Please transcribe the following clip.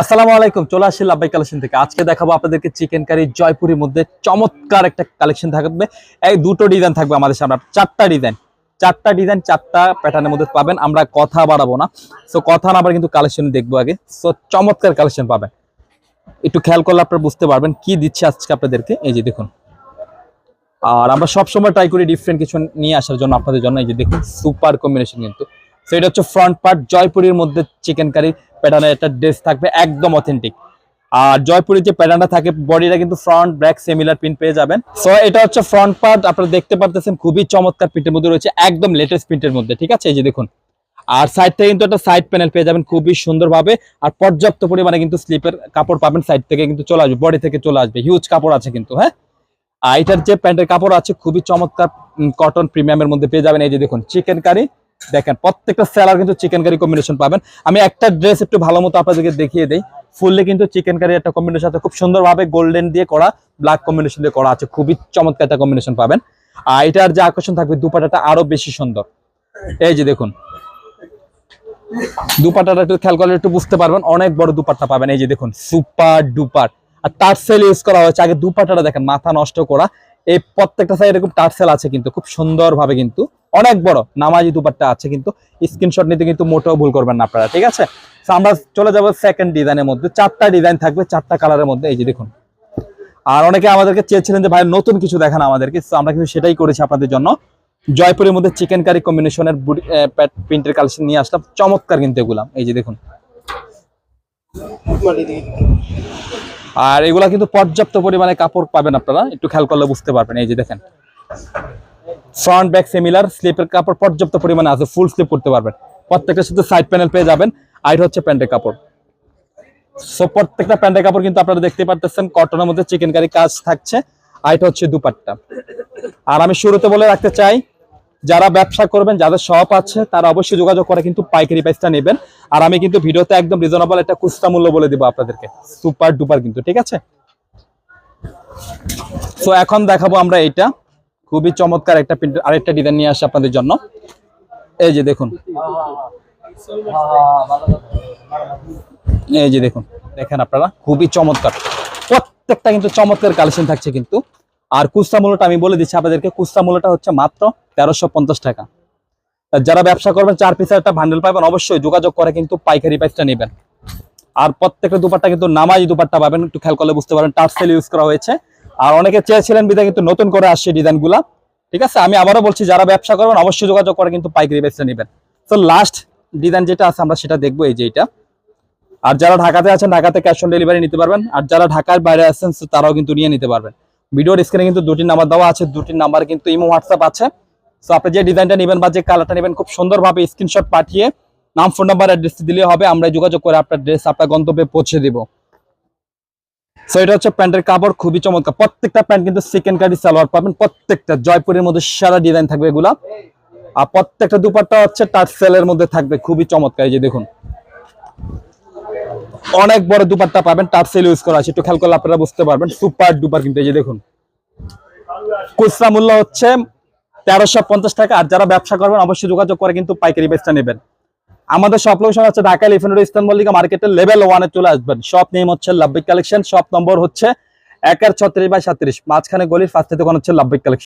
আসসালামু আলাইকুম, চলে আসি লাভবাই কালেকশন থেকে। আজকে দেখাবো আপনাদেরকে চিকেন কারি জয়পুরের মধ্যে চমৎকার একটা কালেকশন থাকবে। এই দুটো ডিজাইন থাকবে আমাদের সামনে। চারটা ডিজাইন চারটা ডিজাইন চারটা প্যাটার্নের মধ্যে পাবেন। আমরা কথা বাড়াবো না। সো কথা না কিন্তু কালেকশন দেখব আগে। সো চমৎকার কালেকশন পাবেন। একটু খেয়াল করলে আপনারা বুঝতে পারবেন কি দিচ্ছে আজকে আপনাদেরকে। এই যে দেখুন। আর আমরা সবসময় ট্রাই করি ডিফারেন্ট কিছু নিয়ে আসার জন্য, আপনাদের জন্য। এই যে দেখুন সুপার কম্বিনেশন কিন্তু। সো এটা হচ্ছে ফ্রন্ট পার্ট জয়পুরের মধ্যে চিকেন কারি প্যাটার্নের একটা ড্রেস থাকবে একদম অথেন্টিক আর জয়পুরের যে প্যাটার্নটা থাকে বডিটা কিন্তু ফ্রন্ট ব্যাক সিমিলার প্রিন্ট পেয়ে যাবেন। সো এটা হচ্ছে ফ্রন্ট পার্ট আপনারা দেখতে পারতেছেন খুবই চমৎকার প্রিন্টের মধ্যে রয়েছে, একদম লেটেস্ট প্রিন্টের মধ্যে, ঠিক আছে? এই যে দেখুন। আর সাইড থেকে কিন্তু একটা সাইড প্যানেল পেয়ে যাবেন খুবই সুন্দরভাবে। আর পর্যাপ্ত পরিমাণে কিন্তু স্লিপের কাপড় পাবেন সাইড থেকে কিন্তু চলে আসবে বডি থেকে চলে আসবে। হিউজ কাপড় আছে কিন্তু হ্যাঁ? আর এটার যে প্যান্টের কাপড় আছে, খুবই চমৎকার কটন প্রিমিয়ামের মধ্যে পেয়ে যাবেন। এই যে দেখুন চিকেন কারি দেখেন, প্রত্যেকটা সেলার কিন্তু চিকেন কারি কম্বিনেশন পাবেন। আমি একটা ড্রেস একটু ভালো মতো আপনাদেরকে দেখিয়ে দিই। ফুললি কিন্তু চিকেন কারি একটা কম্বিনেশন আছে। খুব সুন্দরভাবে গোল্ডেন দিয়ে করা ব্ল্যাক কম্বিনেশন দিয়ে করা আছে। খুবই চমৎকার একটা কম্বিনেশন পাবেন। আর এটার যে আকর্ষণ থাকবে, দুপাটাটা আরও বেশি সুন্দর। এই যে দেখুন। দুপাটাটা একটু খেয়াল করলে একটু বুঝতে পারবেন, অনেক বড় দুপাট্টা পাবেন। এই যে দেখুন সুপার ডুপার আর তার সেল ইউজ করা হয়েছে। আগে দুপাটাটা দেখেন, মাথা নষ্ট করা। এই প্রত্যেকটা সাইড এরকম টার্সেল আছে কিন্তু, খুব সুন্দর ভাবে কিন্তু, অনেক বড়, নামাজি দুপাট্টা আছে কিন্তু স্ক্রিনশট নিতে কিন্তু মোটেও ভুল করবেন না আপনারা, ঠিক আছে? আমরা চলে যাব সেকেন্ড ডিজাইনের মধ্যে, চারটা ডিজাইন থাকবে, চারটা কালারের মধ্যে, এই যে দেখুন। আর অনেকে আমাদেরকে চেয়েছিলেন যে, ভাই, নতুন কিছু দেখান আমাদেরকে। আমরা কিন্তু সেটাই করেছি আপনাদের জন্য। জয়পুরের মধ্যে চিকেন কারি কম্বিনেশনের প্রিন্টের কালেকশন নিয়ে আসলাম, চমৎকার কিন্তু এগুলাম এই যে দেখুন। আর এগুলা কিন্তু পর্যাপ্ত পরিমাণে কাপড় পাবেন আপনারা, একটু খেয়াল করলে বুঝতে পারবেন, এই যে দেখেন। ফ্রন্ট ব্যাক সিমিলার স্লিপের কাপড় পর্যাপ্ত পরিমাণে আছে ফুল স্লিপ করতে পারবেন। প্রত্যেকটা শুধু সাইড প্যানেল পেয়ে যাবেন, আর হচ্ছে প্যান্টের কাপড়। সো প্রত্যেকটা প্যান্টের কাপড় কিন্তু আপনারা দেখতে পারতেছেন কটনের মধ্যে চিকেন কারি কাজ থাকছে, আর এটা হচ্ছে দুপাট্টা। আর আমি শুরুতে বলে রাখতে চাই যারা ব্যবসা করবেন, যাদের শপ আছে, তারা অবশ্যই যোগাযোগ করে কিন্তু পাইকারি প্রাইসটা নেবেন। আর আমি কিন্তু ভিডিওতে একদম রিজনেবল একটা খুচরা মূল্য বলে দিব আপনাদেরকে। সুপার ডুপার কিন্তু, ঠিক আছে? সো এখন দেখাবো আমরা এটা খুবই চমৎকার একটা আরেকটা ডিজাইন নিয়ে আসে আপনাদের জন্য। এই যে দেখুন। এই যে দেখুন, দেখেন আপনারা? খুবই চমৎকার। প্রত্যেকটা কিন্তু চমৎকার কালেকশন থাকছে কিন্তু। আর কুস্তা মূল্যটা আমি বলে দিচ্ছি আপনাদেরকে কুস্তা মূল্যটা হচ্ছে মাত্র তেরোশো টাকা। যারা ব্যবসা করবেন, চার পিসের একটা ভান্ডেল পাবেন, অবশ্যই যোগাযোগ করে কিন্তু পাইকারি প্রাইসটা নেবেন। আর প্রত্যেকটা দুপাট্টা কিন্তু নামাজি দুপাট্টা পাবেন, একটু খেয়াল করলে বুঝতে পারেন টার্সেল ইউজ করা হয়েছে। আর অনেকে চেয়েছিলেন বিদায়, কিন্তু নতুন করে আসছে ডিজাইনগুলা। ঠিক আছে, আমি আবারও বলছি, যারা ব্যবসা করবেন, অবশ্যই যোগাযোগ করে কিন্তু পাইকারি প্রাইসটা নেবেন। তো লাস্ট ডিজাইন যেটা আছে, আমরা সেটা দেখব, এই যে এটা। আর যারা ঢাকাতে আছেন ঢাকাতে ক্যাশ অন ডেলিভারি নিতে পারবেন। আর যারা ঢাকার বাইরে আছেন, তারাও কিন্তু নিয়ে নিতে পারবেন। ভিডিওর স্ক্রিনে কিন্তু দুটি নাম্বার দেওয়া আছে, দুটি নাম্বার কিন্তু ইমো হোয়াটসঅ্যাপ আছে। সো আপনি যে ডিজাইনটা নেবেন বা যে কালারটা নেবেন, খুব সুন্দরভাবে স্ক্রিনশট পাঠিয়ে নাম ফোন নাম্বার অ্যাড্রেস দিলে হবে। আমরা যোগাযোগ করে আপনার ড্রেস আপনার গন্তব্যে পৌঁছে দিব। সো এটা হচ্ছে প্যান্টের কাপড়, খুবই চমৎকার। প্রত্যেকটা প্যান্ট কিন্তু সেকেন্ড কারি সালোয়ার পাবেন। প্রত্যেকটা, জয়পুরের মধ্যে সারা ডিজাইন থাকবে এগুলা। আর প্রত্যেকটা দুপাট্টা হচ্ছে টার্সেলের মধ্যে থাকবে। খুবই চমৎকার, এই যে দেখুন। অনেক বড় দুপাট্টা পাবেন টার্সেল ইউজ করা আছে। একটু খেয়াল করলে আপনারা বুঝতে পারবেন সুপার ডুপার কিন্তু এই যে দেখুন। খুচরা মূল্য হচ্ছে তেরোশো পঞ্চাশ টাকা, আর যারা ব্যবসা করবেন, অবশ্যই যোগাযোগ করে কিন্তু পাইকারি বেচটা নেবেন। আমাদের শপ লোকেশন হচ্ছে ঢাকা লিফেন্ড ইস্তানবুল লিগা মার্কেটের লেভেল ওয়ানে চলে আসবেন। সব নেম হচ্ছে লাভবিক কালেকশন সব নম্বর হচ্ছে একের ছত্রিশ বাই সাত্রিশ। মাঝখানে গলির ফার্স্ট দোকান হচ্ছে লাভবিক কালেকশন